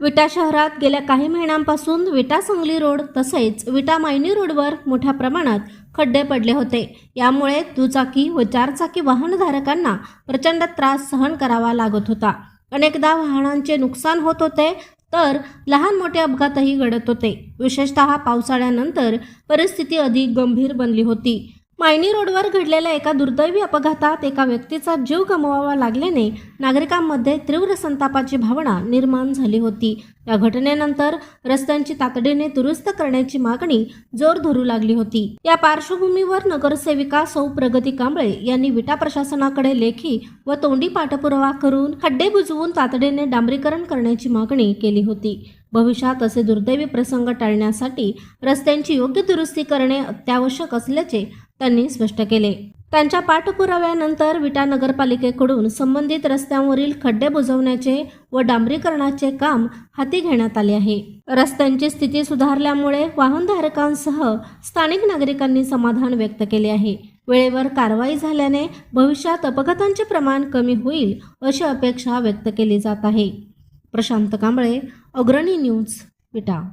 विटा शहरात गेल्या काही महिन्यांपासून विटा सांगली रोड तसेच विटा मायनी रोडवर मोठ्या प्रमाणात खड्डे पडले होते. यामुळे दुचाकी व चारचाकी वाहनधारकांना प्रचंड त्रास सहन करावा लागत होता. अनेकदा वाहनांचे नुकसान होत होते तर लहान मोठे अपघातही घडत होते. विशेषतः पावसाळ्यानंतर परिस्थिती अधिक गंभीर बनली होती. मायनी रोडवर घडलेल्या एका दुर्दैवी अपघातात एका व्यक्तीचा जीव गमवावा लागल्याने नागरिकांमध्ये तीव्र संतापाची भावना निर्माण झाली होती. या घटनेनंतर रस्त्यांची तातडीने दुरुस्त करण्याची मागणी जोर धरू लागली होती. या पार्श्वभूमीवर नगरसेविका सौ प्रगती कांबळे यांनी विटा प्रशासनाकडे लेखी व तोंडी पाठपुरावा करून खड्डे बुजवून तातडीने डांबरीकरण करण्याची मागणी केली होती. भविष्यात असे दुर्दैवी प्रसंग टाळण्यासाठी रस्त्यांची योग्य दुरुस्ती करणे अत्यावश्यक असल्याचे त्यांनी स्पष्ट केले. त्यांच्या पाठपुराव्यानंतर विटा नगरपालिकेकडून संबंधित रस्त्यांवरील खड्डे बुजवण्याचे व डांबरीकरणाचे काम हाती घेण्यात आले आहे. रस्त्यांची स्थिती सुधारल्यामुळे वाहनधारकांसह स्थानिक नागरिकांनी समाधान व्यक्त केले आहे. वेळेवर कारवाई झाल्याने भविष्यात अपघातांचे प्रमाण कमी होईल अशी अपेक्षा व्यक्त केली जात आहे. प्रशांत कांबळे अग्रणी न्यूज विटा.